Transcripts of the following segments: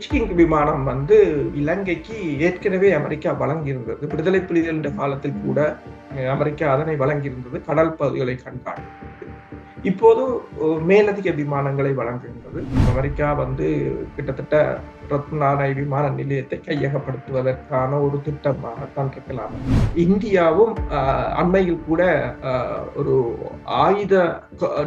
பீச்கிங் விமானம் வந்து இலங்கைக்கு ஏற்கனவே அமெரிக்கா வழங்கியிருந்தது. விடுதலை புலிகள் காலத்தில் கூட அமெரிக்கா அதனை வழங்கியிருந்தது கடல் பகுதிகளை கண்காணித்து இப்போது மேலதிக விமானங்களை வழங்குகின்றது. அமெரிக்கா வந்து கிட்டத்தட்ட ரத்னானை விமான நிலையத்தை கையகப்படுத்துவதற்கான ஒரு திட்டமாகத்தான் இருக்கலாம். இந்தியாவும் அண்மையில் கூட ஒரு ஆயுத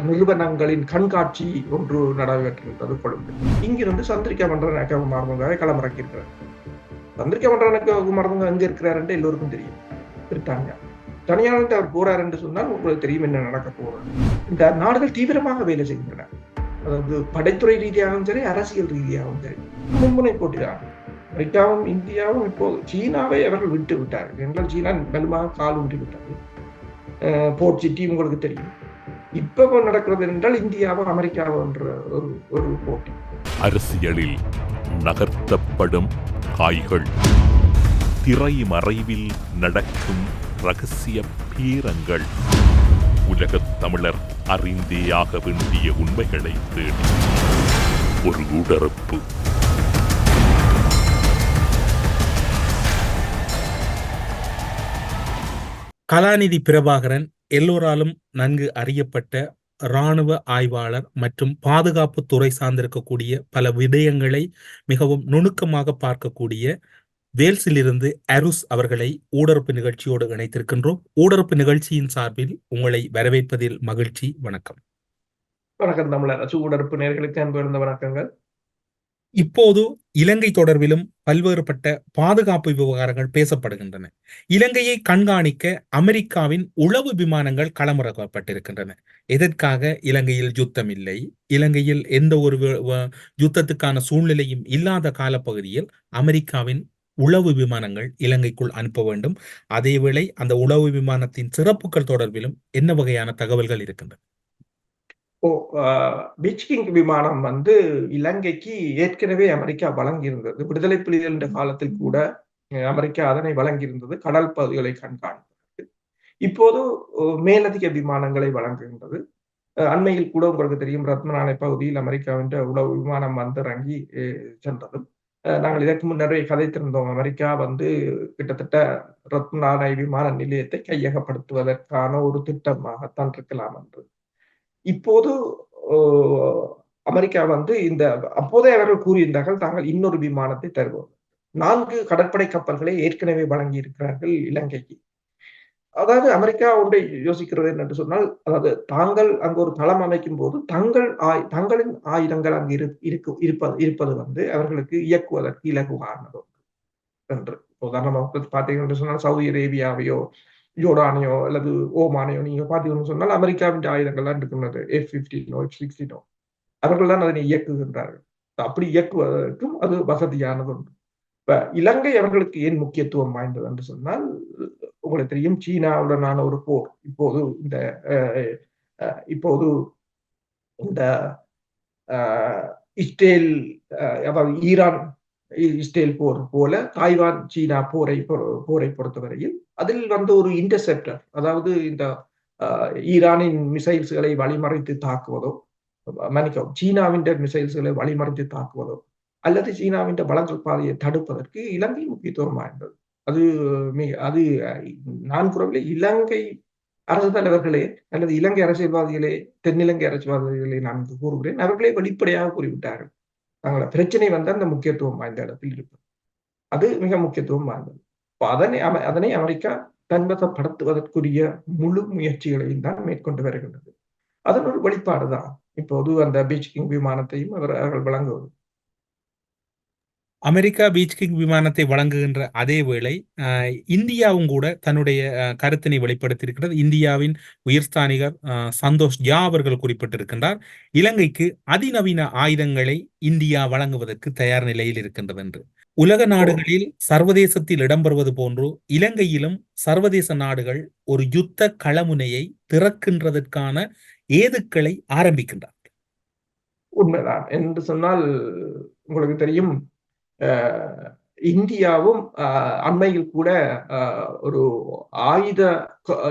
நிறுவனங்களின் கண்காட்சி ஒன்று நடைபெற்றிருந்தது கொழும்பு இங்கிருந்து சந்திரிகா மன்ற குமாரதங்காவை களமிறக்கியிருக்கிறார். சந்திரிகா மன்ற குமாரதங்க எங்க இருக்கிறார் என்று எல்லோருக்கும் தெரியும். பிரித்தானியா. தனியாளர் அவர் போறார் என்று சொன்னால் உங்களுக்கு தெரியும் என்ன நடக்க போறார் இந்த நாடுகள் தீவிரமாக வேலை செய்கின்றன. அதாவது படைத்துறை ரீதியாகவும் சரி அரசியல் ரீதியாகவும் சரி. மும்முனை போட்டிதான். அமெரிக்காவும் இந்தியாவும் இப்போது சீனாவை அவர்கள் விட்டு விட்டார்கள். என்றால் சீனா வலுமாக கால் விட்டு விட்டார்கள் போர்ட் சிட்டி உங்களுக்கு தெரியும். இப்போ நடக்கிறது என்றால் இந்தியாவும் அமெரிக்காவும் என்ற ஒரு ஒரு போட்டி. அரசியலில் நகர்த்தப்படும் காய்கள் திரை மறைவில் நடக்கும் ரகசிய பீரங்கள். உலகத் தமிழர் அறிந்தேயாக வேண்டிய உண்மைகளை தேடி. ஒரு உடறுப்பு கலாநிதி பிரபாகரன் எல்லோராலும் நன்கு அறியப்பட்ட இராணுவ ஆய்வாளர் மற்றும் பாதுகாப்பு துறை சார்ந்திருக்கக்கூடிய பல விடயங்களை மிகவும் நுணுக்கமாக பார்க்கக்கூடிய வேல்ஸிலிருந்து அருஸ் அவர்களை ஊடறுப்பு நிகழ்ச்சியோடு இணைத்திருக்கின்றோம். ஊடறுப்பு நிகழ்ச்சியின் சார்பில் உங்களை வரவேற்பதில் மகிழ்ச்சி வணக்கம். வணக்கம் தமிழர். ஊடறுப்பு நேர்களுக்கு அன்பு இருந்த வணக்கங்கள். இப்போது இலங்கை தொடர்பிலும் பல்வேறுபட்ட பாதுகாப்பு விவகாரங்கள் பேசப்படுகின்றன. இலங்கையை கண்காணிக்க அமெரிக்காவின் உளவு விமானங்கள் களமிறக்கப்பட்டிருக்கின்றன. எதற்காக இலங்கையில் யுத்தம் இல்லை? இலங்கையில் எந்த ஒரு யுத்தத்துக்கான சூழ்நிலையும் இல்லாத காலப்பகுதியில் அமெரிக்காவின் உளவு விமானங்கள் இலங்கைக்குள் அனுப்ப வேண்டும். அதேவேளை அந்த உளவு விமானத்தின் சிறப்புகள் தொடர்பிலும் என்ன வகையான தகவல்கள் இருக்கின்றன? ஓ பீச்கிங் விமானம் வந்து இலங்கைக்கு ஏற்கனவே அமெரிக்கா வழங்கியிருந்தது. விடுதலை புலிகள் என்ற காலத்தில் கூட அமெரிக்கா அதனை வழங்கியிருந்தது. கடல் பகுதிகளை கண்காணிப்பதற்கு. இப்போது மேலதிக விமானங்களை வழங்குகின்றது. அண்மையில் கூட உங்களுக்கு தெரியும் ரத்மநாணை பகுதியில் அமெரிக்காவின் உளவு விமானம் வந்து இறங்கி சென்றதும் நாங்கள் இதற்கு முன்னரே கதைத்திருந்தோம். அமெரிக்கா வந்து கிட்டத்தட்ட ரத்னானை விமான நிலையத்தை கையகப்படுத்துவதற்கான ஒரு திட்டமாகத்தான் இருக்கலாம் என்று. இப்போது அமெரிக்கா வந்து இந்த அப்போதே அவர்கள் கூறியிருந்தார்கள் தாங்கள் இன்னொரு விமானத்தை தருவோம். நான்கு கடற்படை கப்பல்களை ஏற்கனவே வழங்கி இருக்கிறார்கள் இலங்கைக்கு. அதாவது அமெரிக்கா ஒன்றை யோசிக்கிறது என்று சொன்னால் அதாவது தாங்கள் அங்கு ஒரு தளம் அமைக்கும் போது தங்கள் ஆய் தங்களின் ஆயுதங்கள் அங்கு இரு இருக்கு இருப்பது இருப்பது வந்து அவர்களுக்கு இயக்குவதற்கு இலகுவானது. என்று உதாரணமாக பார்த்தீங்கன்னு சொன்னால் சவுதி அரேபியாவையோ ஜோர்டானையோ அல்லது ஓமானையோ நீங்க பார்த்தீங்கன்னு சொன்னால் அமெரிக்காவின் ஆயுதங்கள் தான் இருக்கின்றது. எஃப் பிப்டீனோ எஃப் சிக்ஸ்டீனோ அவர்கள் தான் அதனை இயக்குகின்றார்கள். அப்படி இயக்குவதற்கும் அது வசதியானது உண்டு. இப்ப இலங்கை அவர்களுக்கு ஏன் முக்கியத்துவம் வாய்ந்தது என்று சொன்னால் உங்களுக்கு தெரியும் சீனாவுடனான ஒரு போர். இப்போது இந்த இப்போது இந்த இஸ்ரேல் அதாவது ஈரான் இஸ்ரேல் போர் போல தாய்வான் சீனா போரை போரை பொறுத்தவரையில் அதில் வந்து ஒரு இன்டர்செப்டர் அதாவது இந்த ஈரானின் மிசைல்ஸ்களை வழிமறைத்து தாக்குவதோ மன்னிக்கவும் சீனாவின் மிசைல்ஸ்களை வழிமறைத்து தாக்குவதோ அல்லது சீனாவின் வளங்கள் பாதையை தடுப்பதற்கு இலங்கை முக்கியத்துவம் வாய்ந்தது. அது மிக அது நான் கூறவில்லை இலங்கை அரசு தலைவர்களே அல்லது இலங்கை அரசியல்வாதிகளே தென்னிலங்கை அரசியல்வாதிகளே நான் கூறுகிறேன் அவர்களே வெளிப்படையாக கூறிவிட்டார்கள். தங்களை பிரச்சனை வந்து அந்த முக்கியத்துவம் வாய்ந்த இடத்தில் இருப்பது அது மிக முக்கியத்துவம் வாய்ந்தது. அதனை அதனை அமெரிக்கா தன்வசப்படுத்துவதற்குரிய முழு முயற்சிகளையும் தான் மேற்கொண்டு வருகின்றது. அதன் ஒரு வெளிப்பாடுதான் இப்போது அந்த பீச் கிங் விமானத்தையும் அவர்கள் வழங்குவது. அமெரிக்கா பீச் கிங் விமானத்தை வழங்குகின்ற அதே வேளை இந்தியாவும் கூட தன்னுடைய கருத்தினை வெளிப்படுத்தியிருக்கிறது. இந்தியாவின் உயர்ஸ்தானிகர் சந்தோஷ் ஜா அவர்கள் குறிப்பிட்டிருக்கின்றார். இலங்கைக்கு அதிநவீன ஆயுதங்களை இந்தியா வழங்குவதற்கு தயார் நிலையில் இருக்கின்றது என்று உலக நாடுகளில் சர்வதேசத்தில் இடம்பெறுவது போன்று இலங்கையிலும் சர்வதேச நாடுகள் ஒரு யுத்த களமுனையை திறக்கின்றதற்கான ஏதுக்களை ஆரம்பிக்கின்றார் உண்மைதான். என்று சொன்னால் உங்களுக்கு தெரியும் இந்தியாவும் அண்மையில் கூட ஒரு ஆயுத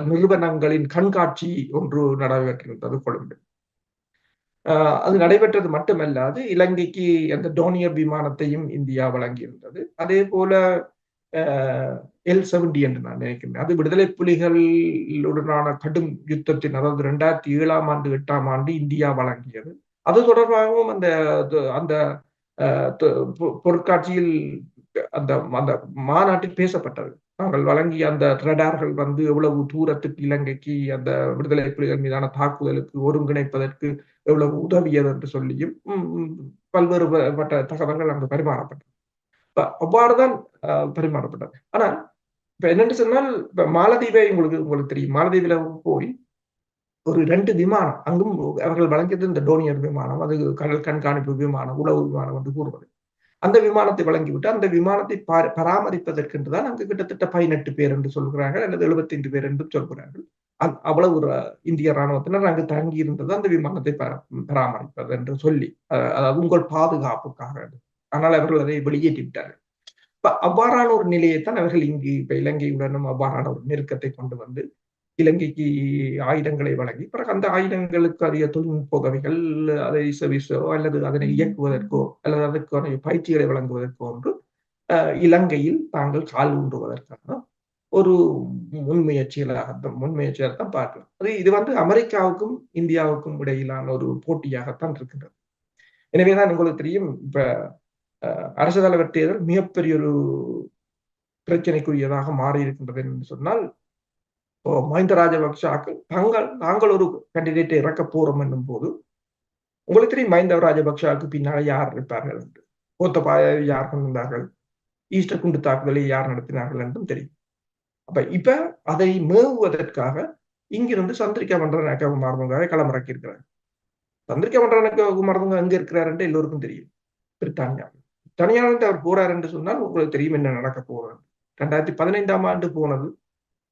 நிறுவனங்களின் கண்காட்சி ஒன்று நடைபெற்றிருந்தது கொழும்பு ஆஹ் அது நடைபெற்றது மட்டுமல்லாது இலங்கைக்கு அந்த டோனியர் விமானத்தையும் இந்தியா வழங்கியிருந்தது. அதே போல எல் செவன்டி என்று நான் நினைக்கிறேன். அது விடுதலை புலிகளுடனான கடும் யுத்தத்தின் அதாவது ரெண்டாயிரத்தி ஏழாம் ஆண்டு எட்டாம் ஆண்டு இந்தியா வழங்கியது. அது தொடர்பாகவும் அந்த அந்த பொருட்காட்சியில் அந்த அந்த மாநாட்டில் பேசப்பட்டது. நாங்கள் வழங்கிய அந்த ரடார்கள் வந்து எவ்வளவு தூரத்துக்கு இலங்கைக்கு அந்த விடுதலை புலிகள் மீதான தாக்குதலுக்கு ஒருங்கிணைப்பதற்கு எவ்வளவு உதவியது என்று சொல்லியும் ம், ம், பல்வேறுபட்ட தகவல்கள் அங்கு பரிமாறப்பட்டது. அவ்வாறுதான் ஆஹ், பரிமாறப்பட்டது. ஆனால் இப்ப என்னென்று சொன்னால் இப்ப மாலதீவை உங்களுக்கு உங்களுக்கு தெரியும். மாலதீவில போய் ஒரு ரெண்டு விமானம் அங்கும் அவர்கள் வழங்கியது இந்த டோனியர் விமானம் அது கடல் கண்காணிப்பு விமானம் உளவு விமானம் என்று கூறுவது. அந்த விமானத்தை வழங்கிவிட்டு அந்த விமானத்தை பா- பராமரிப்பதற்கென்று தான் அங்கு கிட்டத்தட்ட பதினெட்டு பேர் என்று சொல்கிறார்கள் அல்லது 75 பேர் என்று சொல்கிறார்கள். அவ்வளவு ஒரு இந்திய ராணுவத்தினர் அங்கு தங்கி இருந்தது அந்த விமானத்தை பராமரிப்பது என்று சொல்லி அதாவது உங்கள் பாதுகாப்புக்காக ஆனால் அவர்கள் அதை வெளியேற்றி விட்டார்கள் இப்ப அவ்வாறான ஒரு நிலையைத்தான் அவர்கள் இங்கு இப்ப இலங்கையுடனும் அவ்வாறான ஒரு நெருக்கத்தை கொண்டு வந்து இலங்கைக்கு ஆயுதங்களை வழங்கி பிறகு அந்த ஆயுதங்களுக்கு அதிக தொழில்நுட்ப உதவிகள் அதை சர்வீஸோ அல்லது அதனை இயக்குவதற்கோ அல்லது அதற்கான பயிற்சிகளை வழங்குவதற்கோ ஒன்று அஹ், இலங்கையில் தாங்கள் கால் ஊன்றுவதற்கான ஒரு முன்முயற்சிகளாக முன்முயற்சியாக பார்க்கலாம். அது இது வந்து அமெரிக்காவுக்கும் இந்தியாவுக்கும் இடையிலான ஒரு போட்டியாகத்தான் இருக்கின்றது. எனவேதான் உங்களுக்கு தெரியும் இப்ப அரசு தலைவர் தேர்தல் மிகப்பெரிய ஒரு பிரச்சனைக்குரியதாக மாறி இருக்கின்றது என்று சொன்னால் ஓ மஹிந்த ராஜபக்சாக்கள் தாங்கள் நாங்கள் ஒரு கேண்டிடேட்டை இறக்க போறோம் என்னும் போது உங்களுக்கு தெரியும் மஹிந்த ராஜபக்சாவுக்கு பின்னால யார் இருப்பார்கள் என்று. கோத்தபாய யார் கொண்டு வந்தார்கள்? ஈஸ்டர் குண்டு தாக்குதலை யார் நடத்தினார்கள் என்றும் தெரியும். அப்ப இப்ப அதை மேவுவதற்காக இங்கிருந்து சந்திரிகா பண்றனாக்க குமாரதுங்காவை களமிறக்கி இருக்கிறார் சந்திரிகா பண்றனாக்க குமாரதுங்க எங்க இருக்கிறார் என்று எல்லோருக்கும் தெரியும். பிரித்தானியா. பிரித்தானியாவிலிருந்து அவர் போறார் என்று சொன்னால் உங்களுக்கு தெரியும் என்ன நடக்க போறார் ரெண்டாயிரத்தி பதினைந்தாம் ஆண்டு போனது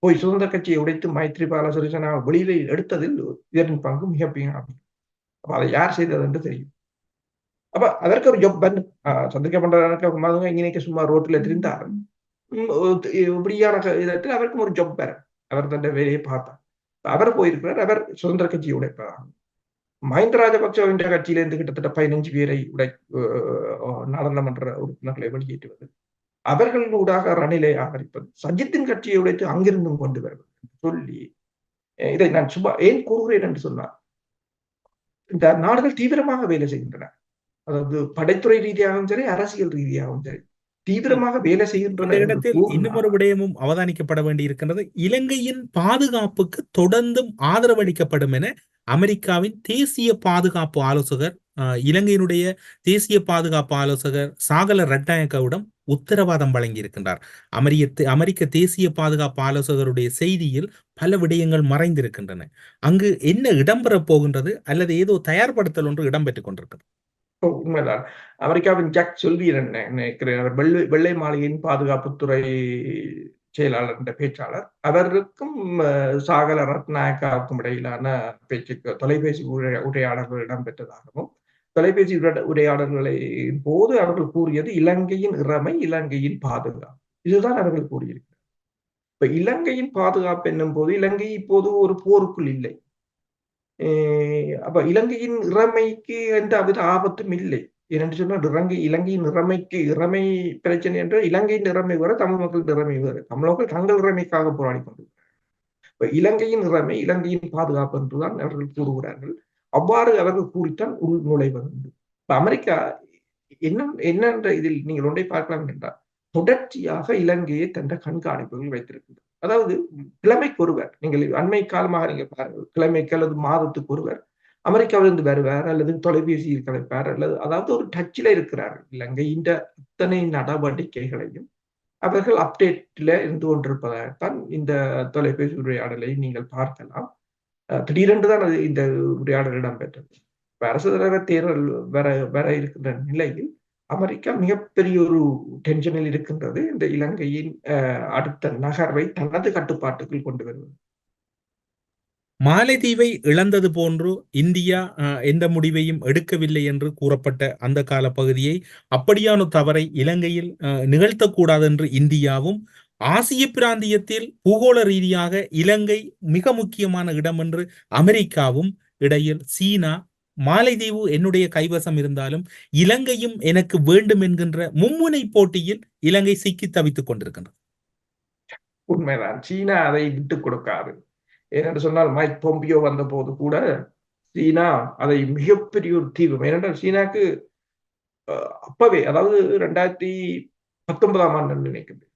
போய் சுதந்திர கட்சியை உடைத்து மைத்ரிபால சிறிசேனா வெளியில எடுத்ததில் இதன் பங்கு மிக அப்ப அதை யார் செய்தது என்று தெரியும். அப்ப அதற்கு ஒரு ஜொப்பன் சந்திரிகா பண்றதுக்கு குமாரதுங்க இங்கே சும்மா ரோட்டில் தெரிந்தார். இப்படியான இதற்கு அவருக்கும் ஒரு ஜொப் பெற அவர் தன்னை வேலையை பார்த்தார். அவர் போயிருக்கிறார் அவர் சுதந்திர கட்சியை உடைப்பதாகும் மஹிந்த ராஜபக்சவின் கட்சியிலிருந்து கிட்டத்தட்ட பதினஞ்சு பேரை உடை நாடாளுமன்ற உறுப்பினர்களை வெளியேற்றுவது. அவர்களின் ஊடாக ரணிலை ஆதரிப்பது. சஜித்தின் கட்சியை உடைத்து அங்கிருந்தும் கொண்டு வருவது சொல்லி இதை நான் சும்மா ஏன் கூறுகிறேன் என்று சொன்னார் இந்த நாடுகள் தீவிரமாக வேலை செய்கின்றன. அதாவது படைத்துறை ரீதியாகவும் சரி அரசியல் ரீதியாகவும் சரி தீவிரமாக வேலை செய்கின்றன இடத்தில் இன்னும் ஒரு விடயமும் அவதானிக்கப்பட வேண்டியிருக்கின்றது. இலங்கையின் பாதுகாப்புக்கு தொடர்ந்தும் ஆதரவு அளிக்கப்படும் என அமெரிக்காவின் தேசிய பாதுகாப்பு ஆலோசகர் இலங்கையினுடைய தேசிய பாதுகாப்பு ஆலோசகர் சாகல ரட்நாயக்கவிடம் உத்தரவாதம் வழங்கியிருக்கின்றார். அமெரிக்க அமெரிக்க தேசிய பாதுகாப்பு ஆலோசகருடைய செய்தியில் பல விடயங்கள் மறைந்திருக்கின்றன. அங்கு என்ன இடம்பெறப் போகின்றது அல்லது ஏதோ தயார்படுத்தல் ஒன்று இடம்பெற்றுக் கொண்டிருக்கிறது? உண்மைதான். அமெரிக்காவின் ஜாக் சொல்வீரன் நினைக்கிறேன் வெள்ளை வெள்ளை மாளிகையின் பாதுகாப்புத்துறை செயலாளர் என்ற பேச்சாளர். அவருக்கும் சாகல ரத்நாயக்காவுக்கும் இடையிலான பேச்சுக்கு தொலைபேசி உரை- உரையாடல்கள் இடம்பெற்றதாகவும் தொலைபேசி உரையாடல்களை போது அவர்கள் கூறியது இலங்கையின் இறமை இலங்கையின் பாதுகாப்பு. இதுதான் அவர்கள் கூறியிருக்கிறார். இப்ப இலங்கையின் பாதுகாப்பு என்னும் போது இலங்கை இப்போது ஒரு போருக்குள் இல்லை. அப்ப இலங்கையின் இறமைக்கு எந்த வித ஆபத்தும் இல்லை. ஏனென்று சொன்னால் இலங்கை இலங்கையின் இறமைக்கு இறமை பிரச்சனை என்று இலங்கையின் இறமை வேறு தமிழ் மக்கள் இறமை வேறு. தமிழ் மக்கள் தங்கள் இறமைக்காக போராடி கொண்டிருக்கிறார் இப்ப இலங்கையின் இறமை இலங்கையின் பாதுகாப்பு என்றுதான் அவர்கள் கூறுகிறார்கள். அவ்வாறு அவர்கள் கூறித்தான் உள் நுழைவது உண்டு. இப்ப அமெரிக்கா என்ன என்னென்ற இதில் நீங்கள் ஒன்றை பார்க்கலாம் என்றால் தொடர்ச்சியாக இலங்கையை தந்த கண்காணிப்புகள் வைத்திருக்கின்றது அதாவது கிழமைக்கு ஒருவர் நீங்கள் அண்மை காலமாக நீங்க பாருங்கள் கிழமைக்கு அல்லது மாதத்துக்கு ஒருவர் அமெரிக்காவிலிருந்து வருவார் அல்லது தொலைபேசியில் கலைப்பார் அல்லது அதாவது ஒரு டச்சில் இருக்கிறார்கள். இலங்கையின் அத்தனை நடவடிக்கைகளையும் அவர்கள் அப்டேட்ல இருந்து கொண்டிருப்பதாகத்தான் இந்த தொலைபேசி உரையாடலை நீங்கள் பார்க்கலாம். திடீரென்று தான் அது இந்த உரையாடல் இடம்பெற்றது அரசு தலைவர் தேர்தல் வர வர இருக்கின்ற நிலையில் அமெரிக்கா மிகப்பெரிய ஒரு டென்ஷனில் இருக்கின்றது இந்த இலங்கையின் அடுத்த நகர்வை தனது கட்டுப்பாட்டுக்குள் கொண்டு வருவது. மாலைதீவை இழந்தது போன்று இந்தியா அஹ், எந்த முடிவையும் எடுக்கவில்லை என்று கூறப்பட்ட அந்த கால பகுதியை அப்படியான தவறை இலங்கையில் அஹ், நிகழ்த்தக்கூடாது என்று இந்தியாவும் ஆசிய பிராந்தியத்தில் பூகோள ரீதியாக இலங்கை மிக முக்கியமான இடம் என்று அமெரிக்காவும் இடையில் சீனா மாலைதீவு என்னுடைய கைவசம் இருந்தாலும் இலங்கையும் எனக்கு வேண்டும் என்கின்ற மும்முனை போட்டியில் இலங்கை சிக்கி தவித்துக் கொண்டிருக்கின்றது. உண்மைதான். சீனா அதை விட்டு கொடுக்காது. ஏனென்று சொன்னால் மைக் பொம்பியோ வந்த போது கூட சீனா அதை மிகப்பெரிய ஒரு தீவு. ஏனென்றால் சீனாக்கு அப்பவே அதாவது ரெண்டாயிரத்தி பத்தொன்பதாம் ஆண்டு நினைக்கிறேன்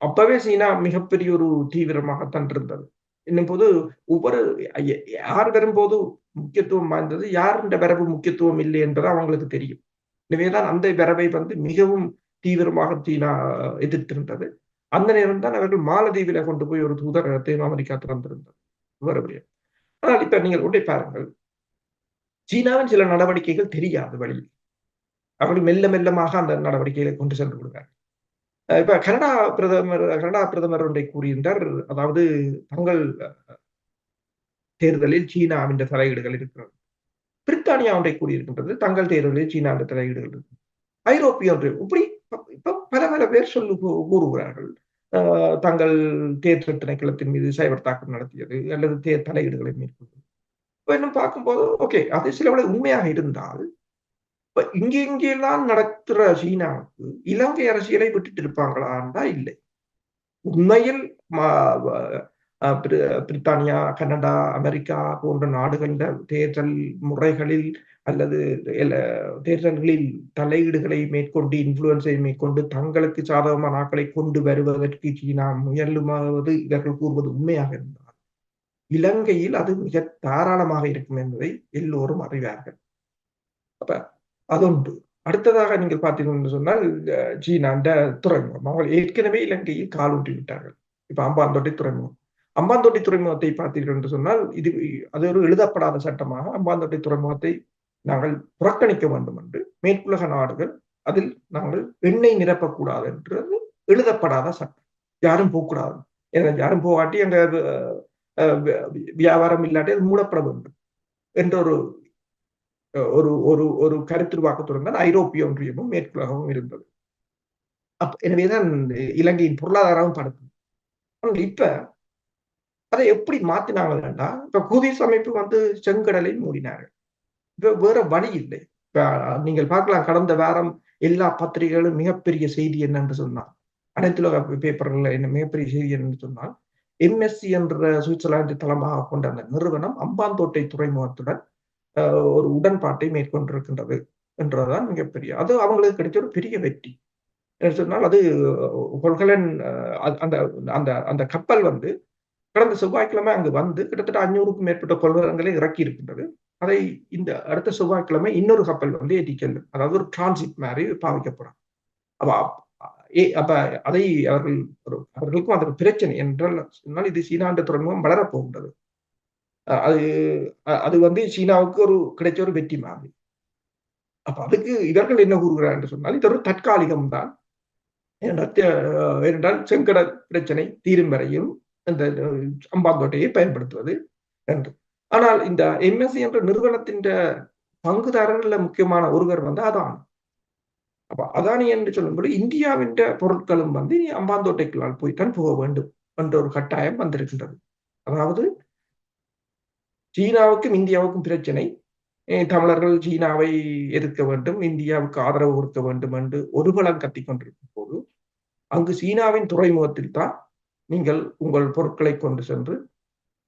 அப்பவே சீனா மிகப்பெரிய ஒரு தீவிரமாகத்தான் இருந்தது. என்னும் போது ஒவ்வொரு ஐய- யார் வரும்போது முக்கியத்துவம் வாய்ந்தது யார் வரவு முக்கியத்துவம் இல்லை என்பது அவங்களுக்கு தெரியும். எனவேதான் அந்த வரவை வந்து மிகவும் தீவிரமாக சீனா எதிர்த்திருந்தது. அந்த நேரம் தான் அவர்கள் மாலதீவில கொண்டு போய் ஒரு தூதரகத்தையும் அமெரிக்கா திறந்திருந்தது வரவில்லை ஆனால் இப்ப நீங்கள் ஒன்றை பாருங்கள். சீனாவின் சில நடவடிக்கைகள் தெரியாது வழியில். அவர்கள் மெல்ல மெல்லமாக அந்த நடவடிக்கைகளை கொண்டு சென்று விடுவார்கள். இப்ப கனடா பிரதமர் கனடா பிரதமர் ஒன்றை கூறியிருந்தார். அதாவது தங்கள் தேர்தலில் தேர்தலில் என்ற தலையீடுகள் இருக்கிறது. பிரித்தானியா ஒன்றை கூறியிருக்கின்றது. தங்கள் தேர்தலில் சீனாவின் தலையீடுகள் இருக்கு. ஐரோப்பிய ஒன்று இப்படி இப்ப பல பல பேர் சொல்லு கூறுகிறார்கள். தங்கள் தேர்தல் திணைக்களத்தின் மீது சைபர் தாக்கம் நடத்தியது அல்லது தேர் தலையீடுகளை மேற்கொண்டது இன்னும் பார்க்கும்போது ஓகே அது சில விட உண்மையாக இருந்தால் இப்ப இங்க இங்கெல்லாம் நடத்துற சீனாவுக்கு இலங்கை அரசியலை விட்டுட்டு இருப்பாங்களான்னா இல்லை. உண்மையில் அஹ் பிரித்தானியா கனடா அமெரிக்கா போன்ற நாடுகளில் தேர்தல் முறைகளில் அல்லது தேர்தல்களில் தலையீடுகளை மேற்கொண்டு இன்ஃப்ளூயன்ஸை மேற்கொண்டு தங்களுக்கு சாதகமான ஆட்களை கொண்டு வருவதற்கு சீனா முயலுமாவது இவர்கள் கூறுவது உண்மையாக இருந்தால் இலங்கையில் அது மிக தாராளமாக இருக்கும் என்பதை எல்லோரும் அறிவார்கள். அப்ப அதொன்று. அடுத்ததாக நீங்கள் பார்த்தீங்கன்னு சொன்னால் ஜி சீனா துறைமுகம். அவர்கள் ஏற்கனவே இலங்கையில் கால் விட்டார்கள். இப்ப அம்பாந்தோட்டை துறைமுகம். அம்பாந்தோட்டை துறைமுகத்தை பார்த்தீர்கள் என்று சொன்னால் இது அது ஒரு எழுதப்படாத சட்டமாக அம்பாந்தோட்டை துறைமுகத்தை நாங்கள் புறக்கணிக்க வேண்டும் என்று மேற்குலக நாடுகள் அதில் நாங்கள் எண்ணெய் நிரப்பக்கூடாது என்றது எழுதப்படாத சட்டம். யாரும் போகக்கூடாது ஏன்னா யாரும் போகாட்டி அங்க அஹ், வியாபாரம் இல்லாட்டி அது மூடப்பட வேண்டும். என்ற ஒரு ஒரு ஒரு ஒரு கருத்துருவாக்கத்துடன் தான் ஐரோப்பிய ஒன்றியமும் மேற்குலகமும் இருந்தது. அப் எனவேதான் இலங்கையின் பொருளாதாரமும் படுத்து இப்ப அதை எப்படி மாத்தினாங்கன்னா இப்ப குதிஸ் அமைப்பு வந்து செங்கடலை மூடினார்கள். இப்ப வேற வழி இல்லை. இப்ப நீங்கள் பார்க்கலாம் கடந்த வாரம் எல்லா பத்திரிகைகளும் மிகப்பெரிய செய்தி என்னன்னு சொன்னால் அனைத்துலக பேப்பர்கள் என்ன மிகப்பெரிய செய்தி என்னன்னு சொன்னால் எம்எஸ்சி என்ற சுவிட்சர்லாந்து தளமாக கொண்ட அந்த நிறுவனம் அம்பாந்தோட்டை துறைமுகத்துடன் ஒரு உடன்பாட்டை மேற்கொண்டிருக்கின்றது என்றதுதான் மிகப்பெரிய. அது அவங்களுக்கு கிடைச்ச ஒரு பெரிய வெற்றி. என்று சொன்னால் அது கொள்கலன் அந்த அந்த அந்த கப்பல் வந்து கடந்த செவ்வாய்க்கிழமை அங்கு வந்து கிட்டத்தட்ட அஞ்சூறுக்கும் மேற்பட்ட கொள்கலன்களை இறக்கி இருக்கின்றது. அதை இந்த அடுத்த செவ்வாய்க்கிழமை இன்னொரு கப்பல் வந்து ஏற்றி செல்லும். அதாவது ஒரு டிரான்சிட் மாதிரி பாவிக்கப்படும். அப்ப ஏ அப்ப அதை அவர்கள் அவர்களுக்கும் அது பிரச்சனை. என்றால் சொன்னால் இது சீனாண்ட துறைமுகம் வளரப்போகின்றது அது அது வந்து சீனாவுக்கு ஒரு கிடைச்ச ஒரு வெற்றி மாதிரி அப்ப அதுக்கு இவர்கள் என்ன கூறுகிறார் என்று சொன்னால் இது ஒரு தற்காலிகம் தான் ஏனென்றால் செங்கட பிரச்சனை தீரும் வரையும் இந்த அம்பாந்தோட்டையை பயன்படுத்துவது என்று ஆனால் இந்த எம்எஸ்சி என்ற நிறுவனத்தின் பங்குதாரர்கள முக்கியமான ஒருவர் வந்து அதான் அப்ப அதானி என்று சொல்லும்போது இந்தியாவின் பொருட்களும் வந்து அம்பாந்தோட்டைக்குள்ளால் போய்த்தான் போக வேண்டும் என்ற ஒரு கட்டாயம் வந்திருக்கின்றது அதாவது சீனாவுக்கும் இந்தியாவுக்கும் பிரச்சனை. தமிழர்கள் சீனாவை எதிர்க்க வேண்டும் இந்தியாவுக்கு ஆதரவு கொடுக்க வேண்டும் என்று ஒரு பலம் கத்திக் கொண்டிருக்கும் போது அங்கு சீனாவின் துறைமுகத்தில் தான் நீங்கள் உங்கள் பொருட்களை கொண்டு சென்று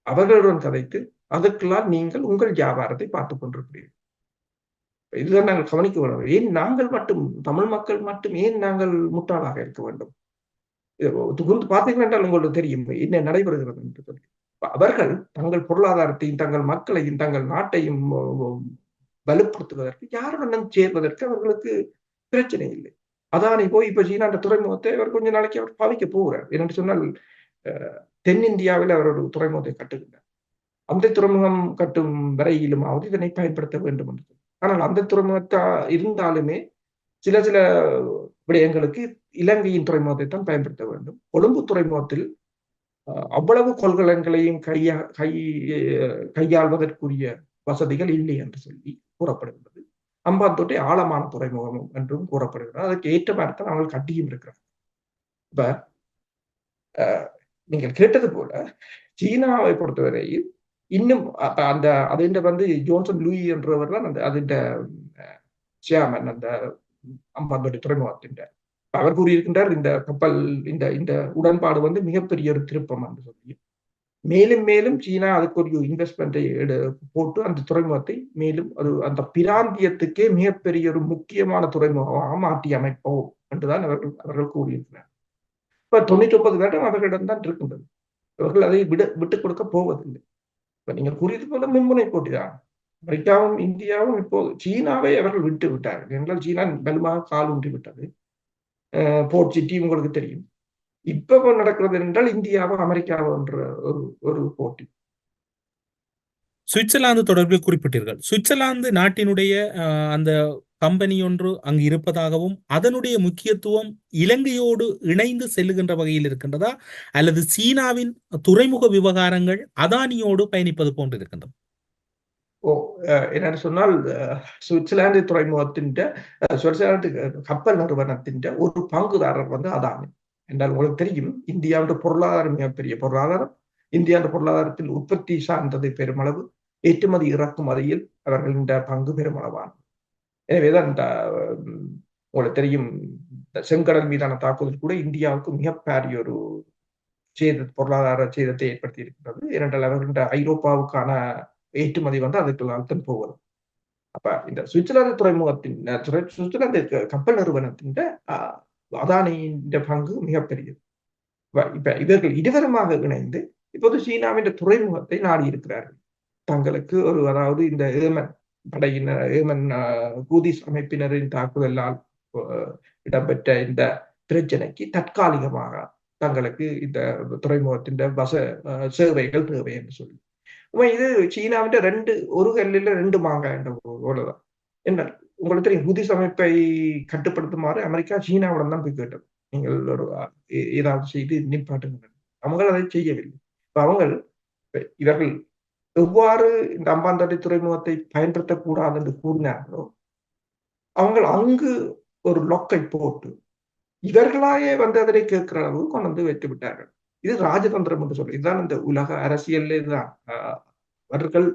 அவர்களுடன் கதைத்து அதற்கெல்லாம் நீங்கள் உங்கள் வியாபாரத்தை பார்த்துக் கொண்டிருக்கிறீர்கள். இதுதான் நாங்கள் கவனிக்க வேண்டும். ஏன் நாங்கள் மட்டும் தமிழ் மக்கள் மட்டும் ஏன் நாங்கள் முட்டாளாக இருக்க வேண்டும்? துகுந்து பார்த்தீர்கள் என்றால் உங்களுக்கு தெரியும் என்ன நடைபெறுகிறது என்று சொல்லி. அவர்கள் தங்கள் பொருளாதாரத்தையும் தங்கள் மக்களையும் தங்கள் நாட்டையும் வலுப்படுத்துவதற்கு யாருடன் சேர்வதற்கு அவர்களுக்கு பிரச்சனை இல்லை. அதானி போய் இப்ப சீனாண்ட அந்த துறைமுகத்தை அவர் கொஞ்ச நாளைக்கு அவர் பாவிக்க போகிறார். என்று சொன்னால் தென்னிந்தியாவில் அவர் ஒரு துறைமுகத்தை கட்டுகின்றார். அந்த துறைமுகம் கட்டும் வரையிலுமாவது இதனை பயன்படுத்த வேண்டும் என்று ஆனால் அந்த துறைமுகத்தா இருந்தாலுமே சில சில விடயங்களுக்கு இலங்கையின் துறைமுகத்தை தான் பயன்படுத்த வேண்டும். கொழும்பு துறைமுகத்தில் அவ்வளவு கொள்கலன்களையும் கையா கை கையாள்வதற்குரிய வசதிகள் இல்லை என்று சொல்லி கூறப்படுகிறது அம்பாந்தோட்டை ஆழமான துறைமுகம் என்றும் கூறப்படுகிறது. அதற்கு ஏற்ற மாதிரி அவங்க கட்டியும் இருக்கிறார். இப்ப நீங்கள் கேட்டது போல சீனாவை பொறுத்தவரையில் இன்னும் அந்த அதன் வந்து ஜோன்சன் லூயி என்றவர் தான் அந்த அதுண்ட சியாமன் அந்த அம்பாந்தோட்டை துறைமுகத்தின் அவர் கூறியிருக்கின்றார் இந்த கப்பல் இந்த இந்த உடன்பாடு வந்து மிகப்பெரிய ஒரு திருப்பம் என்று சொல்லி. மேலும் மேலும் சீனா அதுக்கு ஒரு இன்வெஸ்ட்மெண்ட்டை போட்டு அந்த துறைமுகத்தை மேலும் ஒரு அந்த பிராந்தியத்துக்கே மிகப்பெரிய ஒரு முக்கியமான துறைமுகமாக மாற்றி அமைப்போம் என்றுதான் அவர்கள் அவர்கள் கூறியிருக்கிறார். இப்ப தொண்ணூற்றி ஒன்பது வருடம் அவர்களிடம் தான் இருக்கின்றது. அவர்கள் அதை விட விட்டுக் கொடுக்க போவதில்லை. இப்ப நீங்கள் கூறியது போல மும்முனை போட்டிதான். அமெரிக்காவும் இந்தியாவும் இப்போது சீனாவை அவர்கள் விட்டு விட்டார்கள். என்றால் சீனா பலமாக கால் ஊன்றி விட்டது. போர்ட் சிட்டி உங்களுக்கு தெரியும். இப்ப நடக்கிறது என்றால் இந்தியாவும் அமெரிக்காவும் என்ற ஒரு ஒரு போட்டி. சுவிட்சர்லாந்து தொடர்பில் குறிப்பிட்டீர்கள். சுவிட்சர்லாந்து நாட்டினுடைய அந்த கம்பெனி ஒன்று அங்கு இருப்பதாகவும் அதனுடைய முக்கியத்துவம் இலங்கையோடு இணைந்து செல்லுகின்ற வகையில் இருக்கின்றதா? அல்லது சீனாவின் துறைமுக விவகாரங்கள் அதானியோடு பயணிப்பது போன்று இருக்கின்றது என்னன்னு சொன்னால் சுவிட்சர்லாந்து துறைமுகத்தின் சுவிட்சர்லாந்து கப்பல் நிறுவனத்தின் ஒரு பங்குதாரர் வந்து அதானி. என்றால் உங்களுக்கு தெரியும் இந்தியாவோட பொருளாதாரம் மிகப்பெரிய பொருளாதாரம். இந்தியாவோட பொருளாதாரத்தில் உற்பத்தி சார்ந்தது பெருமளவு ஏற்றுமதி இறக்குமதியில் அவர்களின் பங்கு பெருமளவானது. எனவேதான் இந்த உங்களுக்கு தெரியும் செங்கடல் மீதான தாக்குதல் கூட இந்தியாவுக்கு மிகப்பெரிய ஒரு சேத பொருளாதார சேதத்தை ஏற்படுத்தி இருக்கிறது ஏனென்றால் அவர்களின் ஐரோப்பாவுக்கான ஏற்றுமதி வந்து அதுக்குள்ளால் தான் போவது அப்ப இந்த சுவிட்சர்லாந்து துறைமுகத்தின் சுவிட்சர்லாந்து க- கப்பல் நிறுவனத்தின் அதானியின் பங்கு மிகப்பெரியது. இப்ப- இவர்கள் இருவருமாக இணைந்து இப்போது சீனாவின் துறைமுகத்தை நாடி இருக்கிறார்கள் தங்களுக்கு ஒரு அதாவது இந்த ஏமன் படையினர் ஏமன் கூதிஸ் அமைப்பினரின் தாக்குதலால் இடம்பெற்ற இந்த பிரச்சனைக்கு தற்காலிகமாக தங்களுக்கு இந்த துறைமுகத்தின் வச அஹ், சேவைகள் தேவை என்று சொல்லி. இது சீனாவின் ரெண்டு ஒரு கல்லில் ரெண்டு மாங்காய் போலதான். என்ன? உங்களுக்கு தெரியும் ஹூதிஸ் அமைப்பை கட்டுப்படுத்துமாறு அமெரிக்கா சீனாவுடன் தான் போய் கேட்டது. நீங்கள் ஒரு ஏதாவது செய்து நிப்பாட்டுங்க அவங்க அதை செய்யவில்லை. இப்ப அவங்க இவர்கள் எவ்வாறு இந்த அம்பாந்தோட்டை துறைமுகத்தை பயன்படுத்தக்கூடாது என்று கூறினார்களோ அவங்க அங்கு ஒரு லொக்கை போட்டு இவர்களாயே வந்து அதனை கேட்கிற அளவு கொண்டு வந்து வைத்து விட்டார்கள் இது ராஜதந்திரம் என்று சொல்லி. இதுதான் இந்த உலக அரசியல்ல இதுதான். ஆஹ் அவர்கள்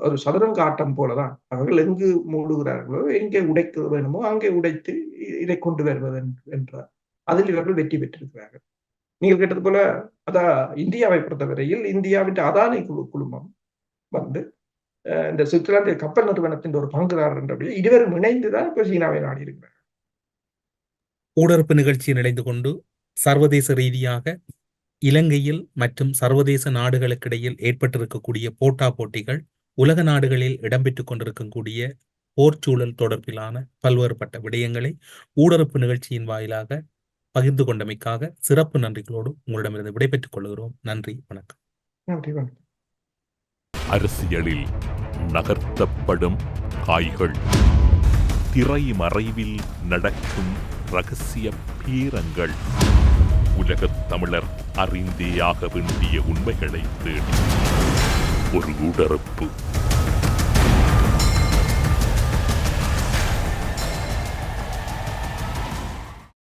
ஒரு சதுரங்க ஆட்டம் போலதான். அவர்கள் எங்கு மூடுகிறார்களோ எங்கே உடைக்க வேணுமோ அங்கே உடைத்து இதை கொண்டு வருவது என்று- அதில் இவர்கள் வெற்றி பெற்றிருக்கிறார்கள். நீங்கள் கேட்டது போல அதான் இந்தியாவை பொறுத்தவரையில் இந்தியாவின் அதானி குழு குழுமம் வந்து இந்த சுவிட்சர்லாந்து கப்பல் நிறுவனத்தின் ஒரு பங்குதாரர் என்றபடி இருவரும் இணைந்துதான் இப்ப சீனாவை நாடி இருக்கிறார்கள் ஊடறுப்பு நிகழ்ச்சியில் இணைந்து கொண்டு சர்வதேச ரீதியாக இலங்கையில் மற்றும் சர்வதேச நாடுகளுக்கிடையில் ஏற்பட்டிருக்கக்கூடிய போட்டா போட்டிகள் உலக நாடுகளில் இடம்பெற்றுக் கொண்டிருக்கக்கூடிய போர்ச்சூழல் தொடர்பிலான பல்வேறுபட்ட விடயங்களை ஊடறுப்பு நிகழ்ச்சியின் வாயிலாக பகிர்ந்து கொண்டமைக்காக சிறப்பு நன்றிகளோடு உங்களிடமிருந்து விடைபெற்றுக் கொள்கிறோம். நன்றி வணக்கம். அரசியலில் நகர்த்தப்படும் காய்கள். திரைமறைவில் நடக்கும் ரகசிய பீரங்கள். உலகத் தமிழர் அறிந்தேயாக வேண்டிய உண்மைகளை தேடி. ஒரு உடறுப்பு